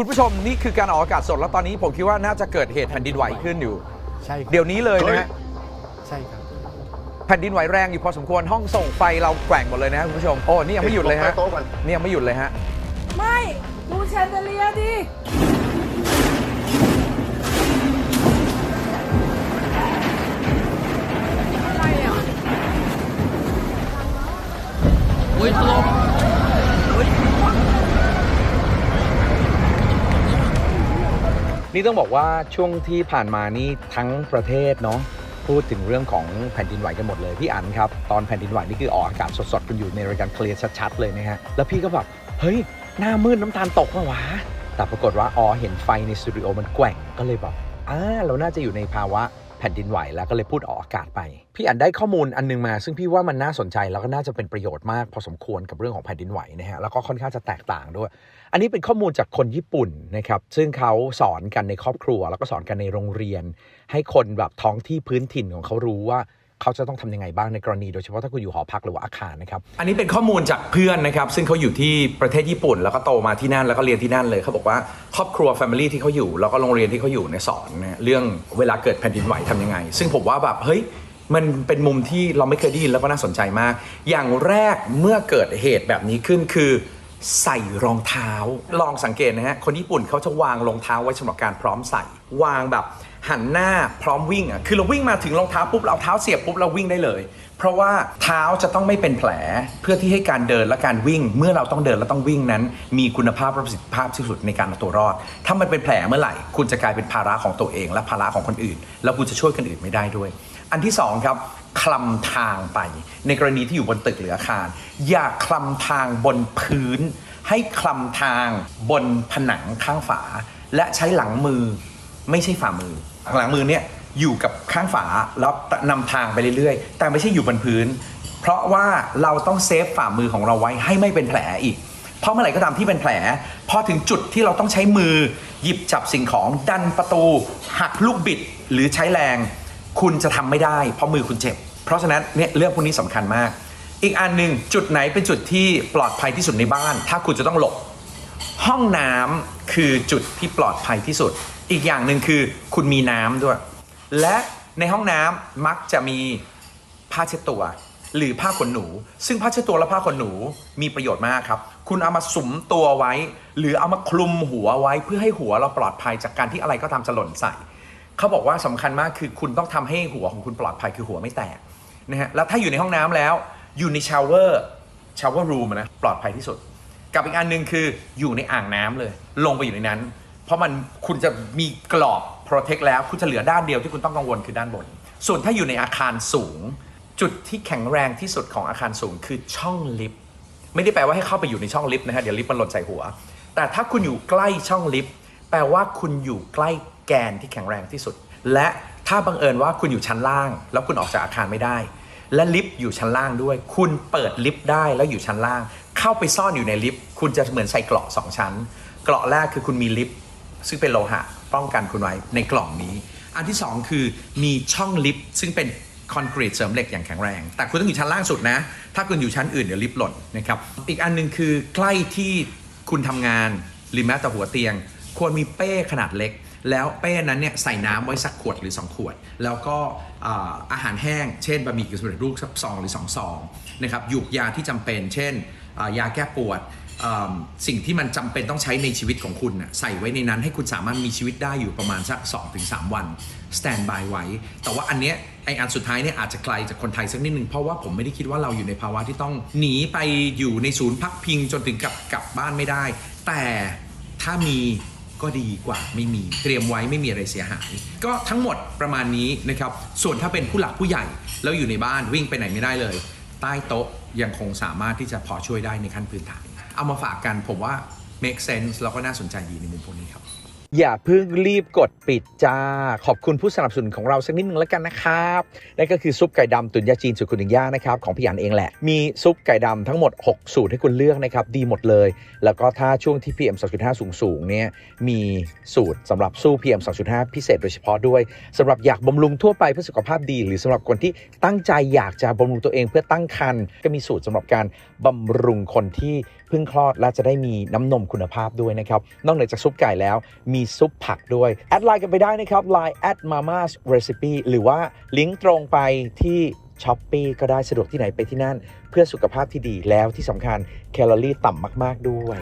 คุณผู้ชมนี่คือการออกอากาศสดแล้วตอนนี้ผมคิดว่าน่าจะเกิดเหตุแผ่นดินไหวขึ้นอยู่ ใช่ครับเดี๋ยวนี้เลยนะฮะใช่ครับแผ่นดินไหวแรงอยู่พอสมควรห้องส่งไฟเราแกว่งหมดเลยนะคุณผู้ชมโอ้นี่ยังไม่หยุดเลยฮะโต๊ะก่อนนี่ยังไม่หยุดเลยฮะ ไม่ ดูแชนเดเลียร์ดิ นี่ต้องบอกว่าช่วงที่ผ่านมานี่ทั้งประเทศเนาะพูดถึงเรื่องของแผ่นดินไหวกันหมดเลยพี่อันครับ ตอนแผ่นดินไหวนี่คือออกอากาศสดๆกันอยู่ในรายการเคลียร์ชัดๆเลยนะฮะแล้วพี่ก็แบบเฮ้ยหน้ามืดน้ำตาลตกมาวะแต่ปรากฏว่าอ๋อเห็นไฟในสตูดิโอมันแกว่งก็เลยแบบอ่าเราน่าจะอยู่ในภาวะ แผ่นดินไหวแล้วก็เลยพูดออกอากาศไป พี่อันได้ข้อมูลอันนึงมา ซึ่งพี่ว่ามันน่าสนใจแล้วก็น่าจะเป็นประโยชน์มาก พอสมควรกับเรื่องของแผ่นดินไหวนะฮะแล้วก็ค่อนข้างจะแตกต่างด้วย อันนี้เป็นข้อมูลจากคนญี่ปุ่นนะครับซึ่งเขาสอนกันในครอบครัว แล้วก็สอนกันในโรงเรียน ให้คนแบบท้องที่พื้นถิ่นของเขารู้ว่า เขาจะต้องทำยังไงบ้างในกรณี โดยเฉพาะถ้าคุณอยู่หอพักหรือว่าอาคารนะครับ อันนี้เป็นข้อมูลจากเพื่อนนะครับ ซึ่งเขาอยู่ที่ประเทศญี่ปุ่น แล้วก็โตมาที่นั่นแล้วก็เรียนที่นั่นเลยเขาบอกว่าครอบครัว Family ที่เขาอยู่แล้วก็โรงเรียนที่เขาอยู่ในยสอนนะเรื่องเวลาเกิดแผ่นดินไหวทำยังไง ซึ่งผมว่าแบบเฮ้ยมันเป็นมุมที่เราไม่เคยได้ยินแล้วก็น่าสนใจมาก อย่างแรกเมื่อเกิดเหตุแบบนี้ขึ้นคือใส่รองเท้า ลองสังเกตนะฮะ คนญี่ปุ่นเขาจะวางรองเท้าไว้สำหรับการพร้อมใส่ วางแบบ หันหน้าพร้อมวิ่งอะคือเราวิ่งมาถึงรองเท้าปุ๊บเราเท้าเสียบปุ๊บเราวิ่งได้เลย เพราะว่าเท้าจะต้องไม่เป็นแผลเพื่อที่ให้การเดินและการวิ่ง เมื่อเราต้องเดินและต้องวิ่งนั้น มีคุณภาพประสิทธิภาพที่สุดในการเอาตัวรอด ถ้ามันเป็นแผลเมื่อไหร่ คุณจะกลายเป็นภาระของตัวเอง และภาระของคนอื่น แล้วคุณจะช่วยคนอื่นไม่ได้ด้วย อันที่สองครับคลำทางไป ในกรณีที่อยู่บนตึกหรืออาคาร อย่าคลำทางบนพื้น ให้คลำทางบนผนังข้างฝา และใช้หลังมือ ไม่ใช่ฝ่ามือหลังมือเนี่ยอยู่กับข้างฝาแล้วนำทางไปเรื่อยๆ แต่ไม่ใช่อยู่บนพื้น เพราะว่าเราต้องเซฟฝ่ามือของเราไว้ให้ไม่เป็นแผลอีก เพราะเมื่อไหร่ก็ตามที่เป็นแผล พอถึงจุดที่เราต้องใช้มือ หยิบจับสิ่งของดันประตู หักลูกบิดหรือใช้แรง คุณจะทำไม่ได้ เพราะมือคุณเจ็บ เพราะฉะนั้นเนี่ยเรื่องพวกนี้สำคัญมาก อีกอันหนึ่งจุดไหนเป็นจุดที่ปลอดภัยที่สุดในบ้าน ถ้าคุณจะต้องหลบห้องน้ำ คือจุดที่ปลอดภัยที่สุด อีกอย่างหนึ่งคือคุณมีน้ำด้วย และในห้องน้ำมักจะมีผ้าเช็ดตัว หรือผ้าขนหนู ซึ่งผ้าเช็ดตัวและผ้าขนหนูมีประโยชน์มากครับ คุณเอามาสุมตัวไว้ หรือเอามาคลุมหัวไว้เพื่อให้หัวเราปลอดภัยจากการที่อะไรก็ตามจะหล่นใส่เขาบอกว่าสำคัญมากคือคุณต้องทำให้หัวของคุณปลอดภัยคือหัวไม่แตกนะฮะแล้วถ้าอยู่ในห้องน้ำแล้วอยู่ในชาวเวอร์ชาวเวอร์รูมนะปลอดภัยที่สุด กับอีกอันหนึ่งคืออยู่ในอ่างน้ำเลย ลงไปอยู่ในนั้น เพราะมันคุณจะมีกรอบ protect แล้วคุณจะเหลือด้านเดียวที่คุณต้องกังวลคือด้านบน ส่วนถ้าอยู่ในอาคารสูง จุดที่แข็งแรงที่สุดของอาคารสูงคือช่องลิฟต์ไม่ได้แปลว่าให้เข้าไปอยู่ในช่องลิฟต์นะฮะเดี๋ยวลิฟต์มันหล่นใส่หัว แต่ถ้าคุณอยู่ใกล้ช่องลิฟต์แปลว่าคุณอยู่ใกล้แกนที่แข็งแรงที่สุด และถ้าบังเอิญว่าคุณอยู่ชั้นล่าง แล้วคุณออกจากอาคารไม่ได้ และลิฟต์อยู่ชั้นล่างด้วย คุณเปิดลิฟต์ได้แล้วอยู่ชั้นล่าง เข้าไปซ่อนอยู่ในลิฟต์คุณจะเหมือนใส่เกราะสองชั้น เกราะแรกคือคุณมีลิฟต์ซึ่งเป็นโลหะป้องกันคุณไว้ในกล่องนี้ อันที่สองคือมีช่องลิฟต์ซึ่งเป็นคอนกรีตเสริมเหล็กอย่างแข็งแรง แต่คุณต้องอยู่ชั้นล่างสุดนะ ถ้าคุณอยู่ชั้นอื่นเดี๋ยวลิฟต์หล่นนะครับอีกอันหนึ่งคือใกล้ที่คุณทำงานหรือแม้แต่หัวเตียง ควรมีเป้ขนาดเล็ก แล้วเป้นั้นเนี่ยใส่น้ำไว้สักขวดหรือ 2 ขวด แล้วก็อาหารแห้ง เช่นบะหมี่กึ่งสำเร็จรูปสักซองหรือ2ซองนะครับหยูกยาที่จำเป็น เช่นยาแก้ปวดสิ่งที่มันจำเป็นต้องใช้ในชีวิตของคุณน่ะใส่ไว้ในนั้นให้คุณสามารถมีชีวิตได้อยู่ประมาณสัก 2-3 วันสแตนบายไว้ แต่ว่าอันเนี้ยไออันสุดท้ายเนี่ยอาจจะไกลจากคนไทยสักนิดนึงเพราะว่าผมไม่ได้คิดว่าเราอยู่ในภาวะที่ต้องหนีไปอยู่ในศูนย์พักพิงจนถึงกับกลับบ้านไม่ได้ แต่ถ้ามี ก็ดีกว่าไม่มีเตรียมไว้ไม่มีอะไรเสียหาย ก็ทั้งหมดประมาณนี้นะครับ ส่วนถ้าเป็นผู้หลักผู้ใหญ่ แล้วอยู่ในบ้านวิ่งไปไหนไม่ได้เลย ใต้โต๊ะยังคงสามารถที่จะพอช่วยได้ในขั้นพื้นฐาน เอามาฝากกันผมว่า make sense แล้วก็น่าสนใจดีในมุมพวกนี้ครับ อย่าเพิ่งรีบกดปิดจ้า ขอบคุณผู้สนับสนุนของเราสักนิดนึงแล้วกันนะครับนั่นก็คือซุปไก่ดำตุ๋นยาจีนสูตรคุณหนึ่งย่านะครับของพี่อันเองแหละ มีซุปไก่ดำทั้งหมด 6 สูตรให้คุณเลือกนะครับดีหมดเลย แล้วก็ถ้าช่วงที่ PM 2.5 สูงสูงเนี่ยมีสูตรสำหรับสู้ PM 2.5 พิเศษโดยเฉพาะด้วยสำหรับอยากบำรุงทั่วไปเพื่อสุขภาพดี หรือสำหรับคนที่ตั้งใจอยากจะบำรุงตัวเองเพื่อตั้งครรภ์ก็มีสูตรสำหรับการบำรุงคนที่ เพิ่งคลอดและจะได้มีน้ำนมคุณภาพด้วยนะครับ นอกเหนือจากซุปไก่แล้วมีซุปผักด้วย แอดไลน์กันไปได้นะครับ Line at mamas recipe หรือว่าลิงก์ตรงไปที่ช้อปปีก็ได้สะดวกที่ไหนไปที่นั่น เพื่อสุขภาพที่ดีแล้วที่สำคัญแคลอรี่ต่ำมาก ๆ ด้วย